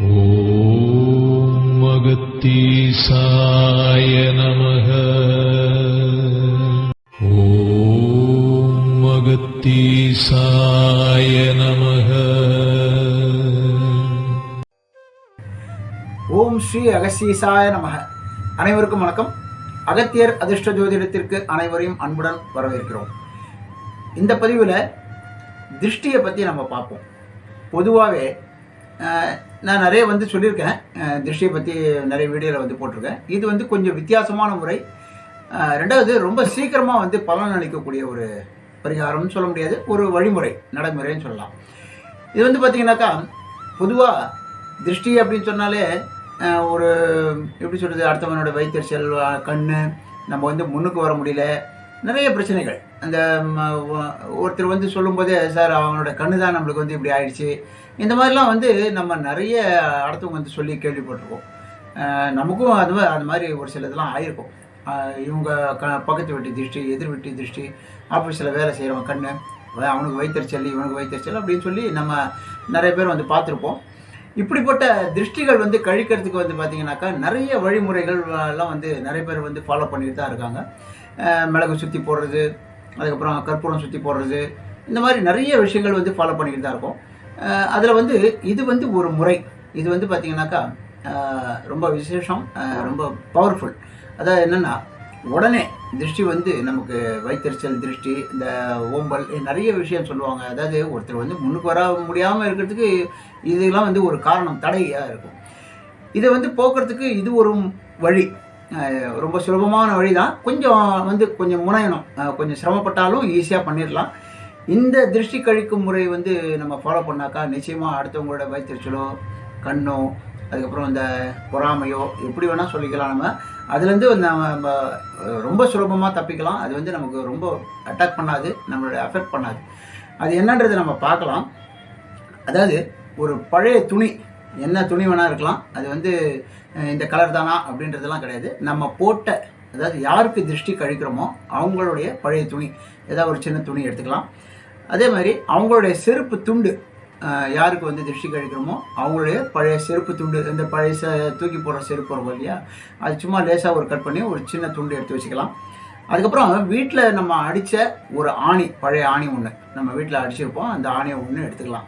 ॐ अगत्तीसाय नमः ॐ अगत्तीसाय नमः ஓம் ஸ்ரீ அகஸ்தீசாய நமக அனைவருக்கும் வணக்கம் அகத்தியர் அதிர்ஷ்ட ஜோதிடத்திற்கு அனைவரையும் அன்புடன் வரவேற்கிறோம் இந்த பதிவில் திருஷ்டியை பற்றி நம்ம பார்ப்போம் பொதுவாகவே நான் நிறைய வந்து சொல்லியிருக்கேன். திருஷ்டியை பற்றி நிறைய வீடியோவில் வந்து போட்டிருக்கேன். இது வந்து கொஞ்சம் வித்தியாசமான முறை. ரெண்டாவது ரொம்ப சீக்கிரமாக வந்து பலன் அளிக்கக்கூடிய ஒரு பரிகாரம்னு சொல்ல முடியாது. ஒரு வழிமுறை நடைமுறைன்னு சொல்லலாம். இது வந்து பார்த்தீங்கன்னாக்கா பொதுவாக திருஷ்டி அப்படின்னு சொன்னாலே ஒரு எப்படி சொல்கிறது அடுத்தவனோட வைத்தறிச்சல் கண் நம்ம வந்து முன்னுக்கு வர முடியல நிறைய பிரச்சனைகள். அந்த ஒருத்தர் வந்து சொல்லும்போதே சார் அவங்களோட கண்ணு தான் நம்மளுக்கு வந்து இப்படி ஆயிடுச்சு. இந்த மாதிரிலாம் வந்து நம்ம நிறைய அடுத்தவங்க வந்து சொல்லி கேள்விப்பட்டிருக்கோம். நமக்கும் அது மாதிரி அது மாதிரி ஒரு சில இதெல்லாம் ஆயிருக்கும் இவங்க க பக்கத்து வீட்டு திருஷ்டி எதிர்வெட்டி திருஷ்டி ஆஃபீஸில் வேலை செய்கிறவங்க கண்ணு அவனுக்கு வைத்தறிச்சல் இவனுக்கு வைத்தறிச்சல் அப்படின்னு சொல்லி நம்ம நிறைய பேர் வந்து பார்த்துருப்போம். இப்படிப்பட்ட திருஷ்டிகள் வந்து கழிக்கிறதுக்கு வந்து பார்த்தீங்கன்னாக்கா நிறைய வழிமுறைகள் எல்லாம் வந்து நிறைய பேர் வந்து ஃபாலோ பண்ணிட்டு தான் இருக்காங்க. மிளகு சுற்றி போடுறது அதுக்கப்புறம் கற்பூரம் சுற்றி போடுறது இந்த மாதிரி நிறைய விஷயங்கள் வந்து ஃபாலோ பண்ணிக்கிட்டு தான் இருக்கும். அதில் வந்து இது வந்து ஒரு முறை. இது வந்து பார்த்திங்கனாக்கா ரொம்ப விசேஷம் ரொம்ப பவர்ஃபுல் அதாவது என்னென்னா உடனே திருஷ்டி வந்து நமக்கு வைத்தறிச்சல் திருஷ்டி இந்த ஓம்பல் நிறைய விஷயம் சொல்லுவாங்க. அதாவது ஒருத்தர் வந்து முன்னுக்கு வர முடியாமல் இருக்கிறதுக்கு இதெல்லாம் வந்து ஒரு காரணம் தடையாக இருக்கும். இதை வந்து போக்குறதுக்கு இது ஒரு வழி. ரொம்ப சுலபமான வழி தான் கொஞ்சம் வந்து கொஞ்சம் முனையணும். கொஞ்சம் சிரமப்பட்டாலும் ஈஸியாக பண்ணிடலாம். இந்த திருஷ்டி கழிக்கும் முறை வந்து நம்ம ஃபாலோ பண்ணாக்கா நிச்சயமாக அடுத்தவங்களோட வயிற்றுச்சலோ கண்ணோ அதுக்கப்புறம் இந்த பொறாமையோ எப்படி வேணால் சொல்லிக்கலாம் நம்ம. அதுலேருந்து நம்ம நம்ம, ரொம்ப சுலபமாக தப்பிக்கலாம். அது வந்து நமக்கு ரொம்ப அட்டாக் பண்ணாது நம்மளோட அஃபெக்ட் பண்ணாது. அது என்னன்றதை நம்ம பார்க்கலாம். அதாவது ஒரு பழைய துணி என்ன துணி வேணா இருக்கலாம். அது வந்து இந்த கலர் தானா அப்படின்றதெல்லாம் கிடையாது. நம்ம போட்ட அதாவது யாருக்கு திருஷ்டி கழிக்கிறோமோ அவங்களுடைய பழைய துணி ஏதாவது ஒரு சின்ன துணி எடுத்துக்கலாம். அதே மாதிரி அவங்களுடைய செருப்பு துண்டு யாருக்கு வந்து திருஷ்டி கழிக்கிறோமோ அவங்களுடைய பழைய செருப்பு துண்டு இந்த பழைய தூக்கி போடுற செருப்பு வரும் இல்லையா? அது சும்மா லேசாக ஒரு கட் பண்ணி ஒரு சின்ன துண்டு எடுத்து வச்சுக்கலாம். அதுக்கப்புறம் வீட்டில் நம்ம அடித்த ஒரு ஆணி பழைய ஆணி ஒன்று நம்ம வீட்டில் அடிச்சிருப்போம். அந்த ஆணியை ஒன்று எடுத்துக்கலாம்.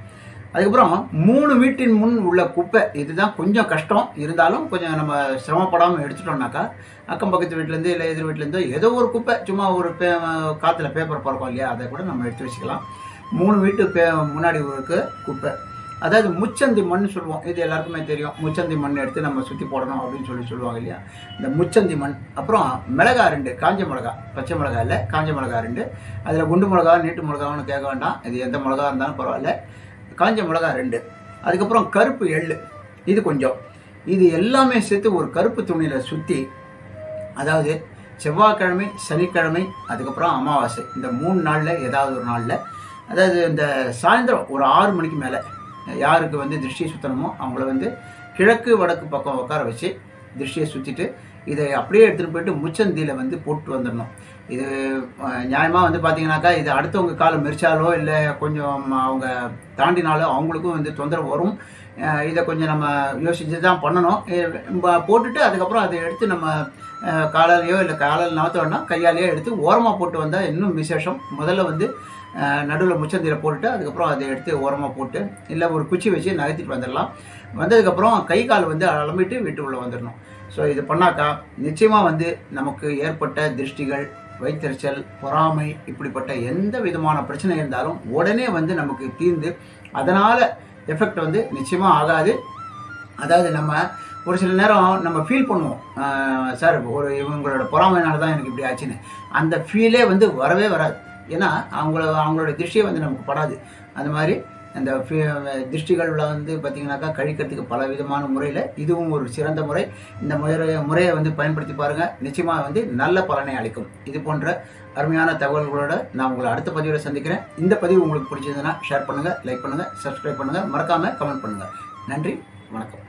அதுக்கப்புறம் மூணு வீட்டின் முன் உள்ள குப்பை இதுதான் கொஞ்சம் கஷ்டம். இருந்தாலும் கொஞ்சம் நம்ம சிரமப்படாமல் எடுத்துட்டோம்னாக்கா அக்கம் பக்கத்து வீட்டிலேருந்து இல்லை எதிர் வீட்டிலேருந்தோ ஏதோ ஒரு குப்பை சும்மா ஒரு பே காற்றுல பேப்பர் பறக்கும் இல்லையா? அதை கூட நம்ம எடுத்து வச்சுக்கலாம். மூணு வீட்டு பே முன்னாடி ஒரு குப்பை. அதாவது முச்சந்தி மண் சொல்லுவோம். இது எல்லாருக்குமே தெரியும். முச்சந்தி மண் எடுத்து நம்ம சுற்றி போடணும் அப்படின்னு சொல்லி சொல்லுவாங்க இல்லையா? இந்த முச்சந்தி மண். அப்புறம் மிளகா ரெண்டு காஞ்ச மிளகா பச்சை மிளகா இல்லை காஞ்ச மிளகா ரெண்டு. அதில் குண்டு மிளகா நீட்டு மிளகான்னு கேட்க வேண்டாம். இது எந்த மிளகா இருந்தாலும் பரவாயில்ல. காஞ்ச மிளகா ரெண்டு. அதுக்கப்புறம் கருப்பு எள்ளு. இது கொஞ்சம். இது எல்லாமே சேர்த்து ஒரு கருப்பு துணியில் சுற்றி அதாவது செவ்வாய்க்கிழமை சனிக்கிழமை அதுக்கப்புறம் அமாவாசை. இந்த மூணு நாளில் ஏதாவது ஒரு நாளில். அதாவது இந்த சாயந்தரம் ஒரு ஆறு மணிக்கு மேலே யாருக்கு வந்து திருஷ்டியை சுற்றணுமோ அவங்கள வந்து கிழக்கு வடக்கு பக்கம் உட்கார வச்சு திருஷ்டியை சுற்றிட்டு இதை அப்படியே எடுத்துகிட்டு போயிட்டு முச்சந்தியில் வந்து போட்டு வந்துடணும். இது நியாயமாக வந்து பார்த்தீங்கன்னாக்கா இது அடுத்தவங்க காலம் மெரிச்சாலோ இல்லை கொஞ்சம் அவங்க தாண்டினாலோ அவங்களுக்கும் வந்து தொந்தரவு வரும். இதை கொஞ்சம் நம்ம யோசிச்சு தான் பண்ணணும் போட்டுட்டு அதுக்கப்புறம் அதை எடுத்து நம்ம காலாலேயோ இல்லை காலால் நகர்த்த கையாலேயோ எடுத்து ஓரமாக போட்டு வந்தால் இன்னும் விசேஷம். முதல்ல வந்து நடுவில் முச்சந்தியில் போட்டுட்டு அதுக்கப்புறம் அதை எடுத்து ஓரமாக போட்டு இல்லை ஒரு குச்சி வச்சு நகர்த்திட்டு வந்துடலாம். வந்ததுக்கப்புறம் கை கால் வந்து அலம்பிட்டு வீட்டுக்குள்ளே வந்துடணும். ஸோ இது பண்ணாக்கா நிச்சயமாக வந்து நமக்கு ஏற்பட்ட திருஷ்டிகள் வைத்தறிச்சல் பொறாமை இப்படிப்பட்ட எந்த விதமான பிரச்சனை இருந்தாலும் உடனே வந்து நமக்கு தீர்ந்து அதனால் எஃபெக்ட் வந்து நிச்சயமாக ஆகாது. அதாவது நம்ம ஒரு சில நேரம் நம்ம ஃபீல் பண்ணுவோம். சார் ஒரு இவங்களோட பொறாமைனால தான் எனக்கு இப்படி ஆச்சுன்னு. அந்த ஃபீலே வந்து வரவே வராது. ஏன்னா அவங்கள அவங்களோட திருஷ்டியே வந்து நமக்கு படாது. அந்த மாதிரி அந்த திருஷ்டிகளில் வந்து பார்த்திங்கனாக்கா கழிக்கிறதுக்கு பல விதமான முறையில் இதுவும் ஒரு சிறந்த முறை. இந்த முறை முறையை வந்து பயன்படுத்தி பாருங்கள் நிச்சயமாக வந்து நல்ல பலனை அளிக்கும். இது போன்ற அருமையான தகவல்களோட நான் உங்களை அடுத்த பதிவில் சந்திக்கிறேன். இந்த பதிவு உங்களுக்கு பிடிச்சதுன்னா ஷேர் பண்ணுங்கள் லைக் பண்ணுங்கள் சப்ஸ்கிரைப் பண்ணுங்கள் மறக்காமல் கமெண்ட் பண்ணுங்கள் நன்றி வணக்கம்.